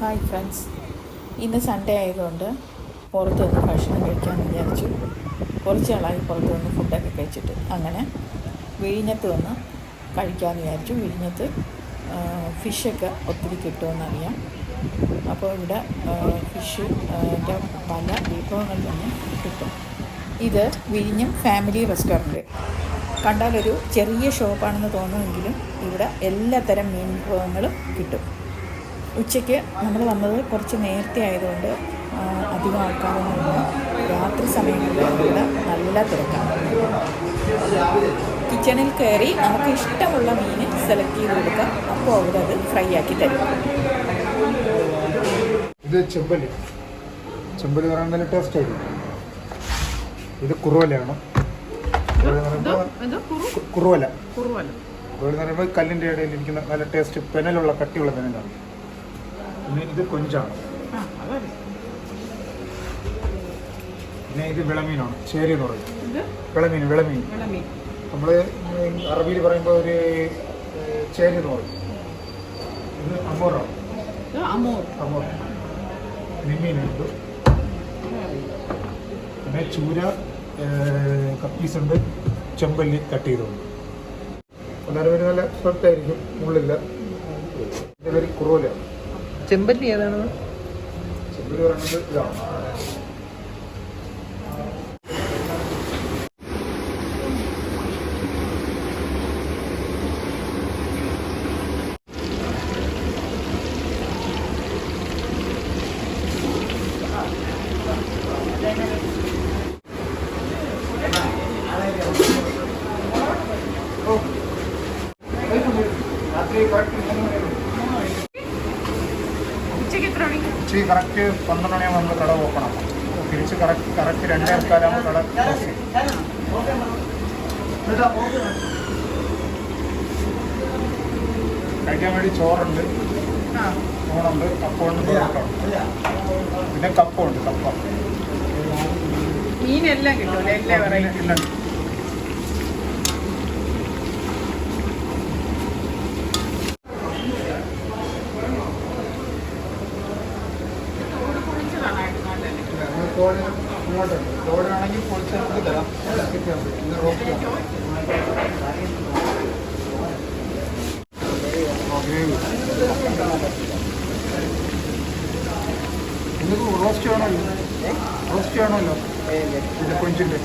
Hi friends ഇന്ന് Sunday ആയതുകൊണ്ട് പുറത്തു നിന്ന് ഭക്ഷണം കഴിക്കാമെന്ന് വിചാരിച്ചു. കുറച്ച് നാളായി പുറത്തു നിന്ന് ഫുഡൊക്കെ കഴിച്ചിട്ട്. അങ്ങനെ വിഴിഞ്ഞത്ത് വന്ന് കഴിക്കാമെന്ന് വിചാരിച്ചു. വിഴിഞ്ഞത്ത് ഫിഷൊക്കെ ഒത്തിരി കിട്ടുമെന്നറിയാം. അപ്പോൾ ഇവിടെ ഫിഷ് പല വിഭവങ്ങൾ തന്നെ കിട്ടും. ഇത് വിഴിഞ്ഞം ഫാമിലി റെസ്റ്റോറന്റ് കണ്ടാലൊരു ചെറിയ ഷോപ്പാണെന്ന് തോന്നുമെങ്കിലും ഇവിടെ എല്ലാത്തരം മീൻ വിഭവങ്ങളും കിട്ടും. ഉച്ചയ്ക്ക് നമ്മൾ വന്നത് കുറച്ച് നേരത്തെ ആയതുകൊണ്ട് അധികം ആൾക്കാരൊന്നുമില്ല. രാത്രി സമയങ്ങളിൽ ഇവിടെ നല്ല തിരക്കാണ് കിച്ചണിൽ കയറി നമുക്ക് ഇഷ്ടമുള്ള മീൻ സെലക്ട് ചെയ്ത് കൊടുക്കാം. അപ്പോൾ അവരത് ഫ്രൈ ആക്കി തരും. ഇത് ചെമ്പൽ. ചെമ്പൽ പറയുമ്പോൾ നല്ല ടേസ്റ്റ് ആയിരിക്കും. ഇത് കുറുവലയാണ്. കുറുവല കുറുവല. കുറുവല. എന്ന് പറയുമ്പോൾ കല്ലിന്റെ ഇടയിൽ ഇരിക്കുന്ന നല്ല ടേസ്റ്റ് പെനലുള്ള കട്ടിയുള്ള പെനലാണ്. പിന്നെ ഇത് കൊഞ്ചാണ്. പിന്നെ ഇത് വിളമീനാണ്. ചേരി എന്ന് പറയും. വിളമീൻ വിളമീൻ. നമ്മൾ അറബിയിൽ പറയുമ്പോൾ ഒരു ചേരി എന്ന് പറയും. ഇത് അമോറാണ്. അമോർ. നെമ്മീനുണ്ട് പിന്നെ ചൂര കപ്പീസ് ഉണ്ട്. ചെമ്പല്ലി കട്ട് ചെയ്തുണ്ട് എല്ലാവരും പേര് നല്ല സോഫ്റ്റ് ആയിരിക്കും മുള്ളില്ല ഇതിന്റെ പേര് കുറവല ചെമ്പല്ലി ഏതാണ്? ചെമ്പല്ലി പറയുന്നത് ഇതാണ്. ഉച്ചയ്ക്ക് കറക്റ്റ് പന്ത്രണ്ട് മണിയാകുമ്പോൾ നമ്മൾ കട ഓപ്പൺ ആക്കും. തിരിച്ച് കറക്റ്റ് കറക്റ്റ് രണ്ടേ മുക്കാലാകുമ്പോൾ കട ക്ലോസ് കഴിക്കാൻ വേണ്ടി ചോറുണ്ട്. ഊണുണ്ട്. കപ്പുണ്ട് പിന്നെ കപ്പുണ്ട് കപ്പ. മീനെല്ലാം കിട്ടും എല്ലാ വെറൈറ്റി. ഇല്ല തോട് ഇങ്ങോട്ടുണ്ട് തോടാണെങ്കിൽ പൊളിച്ച് നമുക്ക് തരാം പിന്നെ റോസ്റ്റ് നിങ്ങൾക്ക് റോസ്റ്റ് വേണമല്ലോ. റോസ്റ്റ് വേണമല്ലോ. ഇത് കൊഞ്ചിന്റെ